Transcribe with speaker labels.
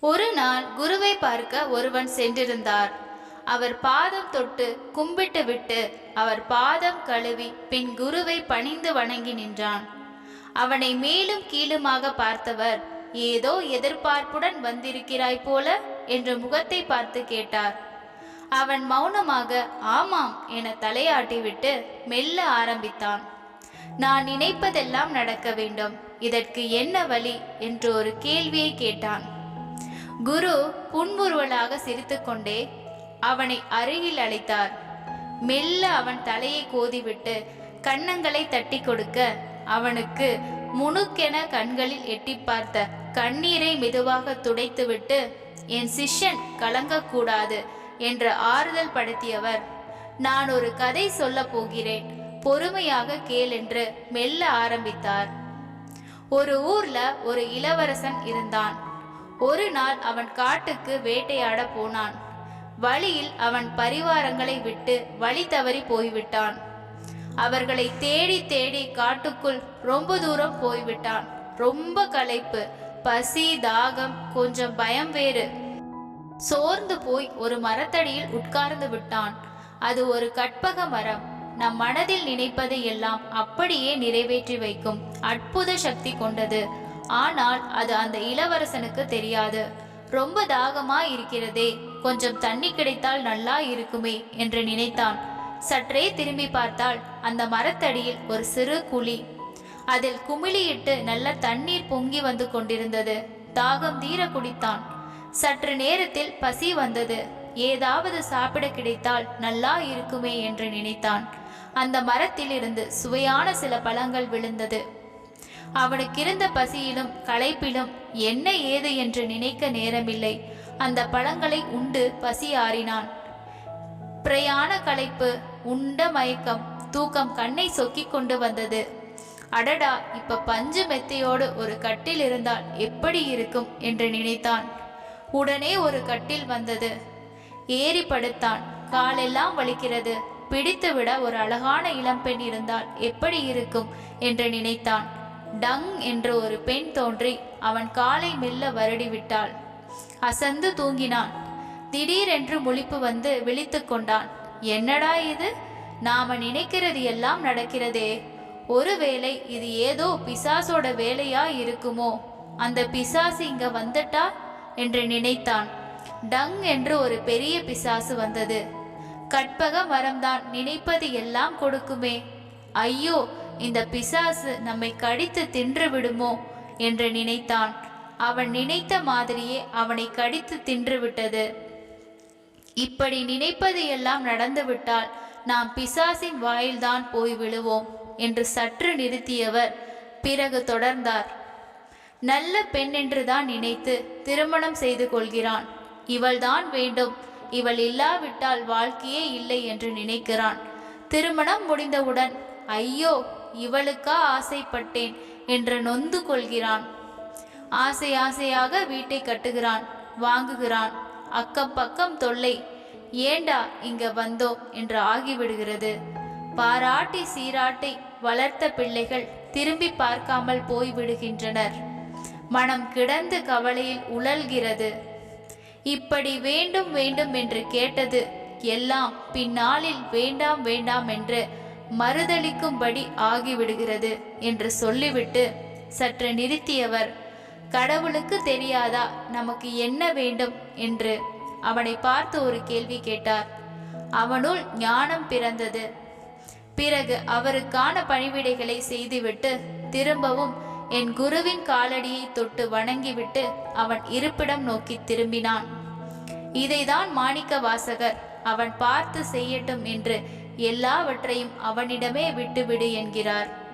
Speaker 1: ஒரு நாள் குருவை பார்க்க ஒருவன் சென்றிருந்தார். அவர் பாதம் தொட்டு கும்பிட்டு விட்டு அவர் பாதம் கழுவி பின் குருவை பணிந்து வணங்கி நின்றான். அவனை மேலும் கீழுமாக பார்த்தவர் ஏதோ எதிர்பார்ப்புடன் வந்திருக்கிறாய் போல என்று முகத்தை பார்த்து கேட்டார். அவன் மௌனமாக ஆமாம் என தலையாட்டிவிட்டு மெல்ல ஆரம்பித்தான். நான் நினைப்பதெல்லாம் நடக்க வேண்டும். இதற்கு என்ன வழி? என்று ஒரு கேள்வியை கேட்டான். குரு புன்முறுவலாக சிரித்துக்கொண்டே அவனை அருகில் அழைத்தார். மெல்ல அவன் தலையை கோதிவிட்டு கன்னங்களை தட்டி கொடுக்க அவனுக்கு முணுக்கென கண்களில் எட்டி பார்த்த கண்ணீரை மெதுவாக துடைத்துவிட்டு என் சிஷ்யன் கலங்கக்கூடாது என்று ஆறுதல் படுத்தியவர் நான் ஒரு கதை சொல்லப் போகிறேன். பொறுமையாக கேள் என்று மெல்ல ஆரம்பித்தார். ஒரு ஊர்ல ஒரு இளவரசன் இருந்தான். ஒரு நாள் அவன் காட்டுக்கு வேட்டையாட போனான். வழியில் அவன் பரிவாரங்களை விட்டு வழி தவறி போய்விட்டான். அவர்களை தேடி தேடி காட்டுக்குள் ரொம்ப தூரம் போய்விட்டான். ரொம்ப களைப்பு பசி தாகம் கொஞ்சம் பயம் வேறு. சோர்ந்து போய் ஒரு மரத்தடியில் உட்கார்ந்து விட்டான். அது ஒரு கற்பக மரம். நம் மனதில் நினைப்பதை எல்லாம் அப்படியே நிறைவேற்றி வைக்கும் அற்புத சக்தி கொண்டது. ஆனால் அது அந்த இளவரசனுக்கு தெரியாது. ரொம்ப தாகமா இருக்கிறதே கொஞ்சம் தண்ணி கிடைத்தால் நல்லா இருக்குமே என்று நினைத்தான். சற்றே திரும்பி பார்த்தால் அந்த மரத்தடியில் ஒரு சிறு குழி. அதில் குமிழியிட்டு நல்ல தண்ணீர் பொங்கி வந்து கொண்டிருந்தது. தாகம் தீர குடித்தான். சற்று நேரத்தில் பசி வந்தது. ஏதாவது சாப்பிட கிடைத்தால் நல்லா இருக்குமே என்று நினைத்தான். அந்த மரத்திலிருந்து சுவையான சில பழங்கள் விழுந்தது. அவனுக்கிருந்த பசியிலும் களைப்பிலும் என்ன ஏது என்று நினைக்க நேரமில்லை. அந்த பழங்களை உண்டு பசி ஆறினான். பிரயாண களைப்பு உண்ட மயக்கம் தூக்கம் கண்ணை சொக்கி கொண்டு வந்தது. அடடா இப்ப பஞ்சு மெத்தையோடு ஒரு கட்டில் இருந்தால் எப்படி இருக்கும் என்று நினைத்தான். உடனே ஒரு கட்டில் வந்தது. ஏறி படுத்தான். காலெல்லாம் வலிக்கிறது. பிடித்துவிட ஒரு அழகான இளம்பெண் இருந்தால் எப்படி இருக்கும் என்று நினைத்தான். டங் என்று ஒரு பெண் தோன்றி அவன் காலை மெல்ல வருடி விட்டாள் அசந்து தூங்கினான். திடீரென்று முழிப்பு வந்து விழித்து கொண்டான். என்னடா இது? நாம நினைக்கிறது எல்லாம் நடக்கிறதே. ஒருவேளை இது ஏதோ பிசாசோட வேலையா இருக்குமோ? அந்த பிசாசு இங்க வந்துட்டா? என்று நினைத்தான். டங் என்று ஒரு பெரிய பிசாசு வந்தது. கற்பக மரம்தான் நினைப்பது எல்லாம் கொடுக்குமே. ஐயோ இந்த பிசாசு நம்மை கடித்து தின்று விடுமோ என்று நினைத்தான். அவன் நினைத்த மாதிரியே அவனை கடித்து தின்று விட்டது. இப்படி நினைப்பது எல்லாம் நடந்துவிட்டால் நாம் பிசாசின் வாயில்தான் போய் விழுவோம் என்று சற்று நிறுத்தியவர் பிறகு தொடர்ந்தார். நல்ல பெண் என்றுதான் நினைத்து திருமணம் செய்து கொள்கிறான். இவள்தான் வேண்டும். இவள் இல்லாவிட்டால் வாழ்க்கையே இல்லை என்று நினைக்கிறான். திருமணம் முடிந்தவுடன் ஐயோ இவளுக்கா ஆசைப்பட்டேன் என்று நொந்து கொள்கிறான். ஆசை ஆசையாக வீட்டை கட்டுகிறான் வாங்குகிறான். அக்கம் பக்கம் தொல்லை. ஏண்டா இங்க வந்தோம் என்று ஆகிவிடுகிறது. பாராட்டி சீராட்டி வளர்த்த பிள்ளைகள் திரும்பி பார்க்காமல் போய்விடுகின்றனர். மனம் கிடந்து கவலையில் உழல்கிறது. இப்படி வேண்டும் வேண்டும் என்று கேட்டது எல்லாம் பின்னாளில் வேண்டாம் வேண்டாம் என்று மறுதளிக்கும்படி ஆகிவிடுகிறது என்று சொல்லிவிட்டு சற்று நிறுத்தியவர் கடவுளுக்கு தெரியாதா? நமக்கு என்ன வேண்டும்? என்று அவனை பார்த்து ஒரு கேள்வி கேட்டார். அவனுள் ஞானம் பிறந்தது. பிறகு அவருக்கான பணிவிடைகளை செய்துவிட்டு திரும்பவும் என் குருவின் காலடியை தொட்டு வணங்கிவிட்டு அவன் இருப்பிடம் நோக்கி திரும்பினான். இதைதான் மாணிக்க வாசகர் அவன் பார்த்து செய்யட்டும் என்று எல்லாவற்றையும் அவனிடமே விட்டுவிடு என்கிறார்.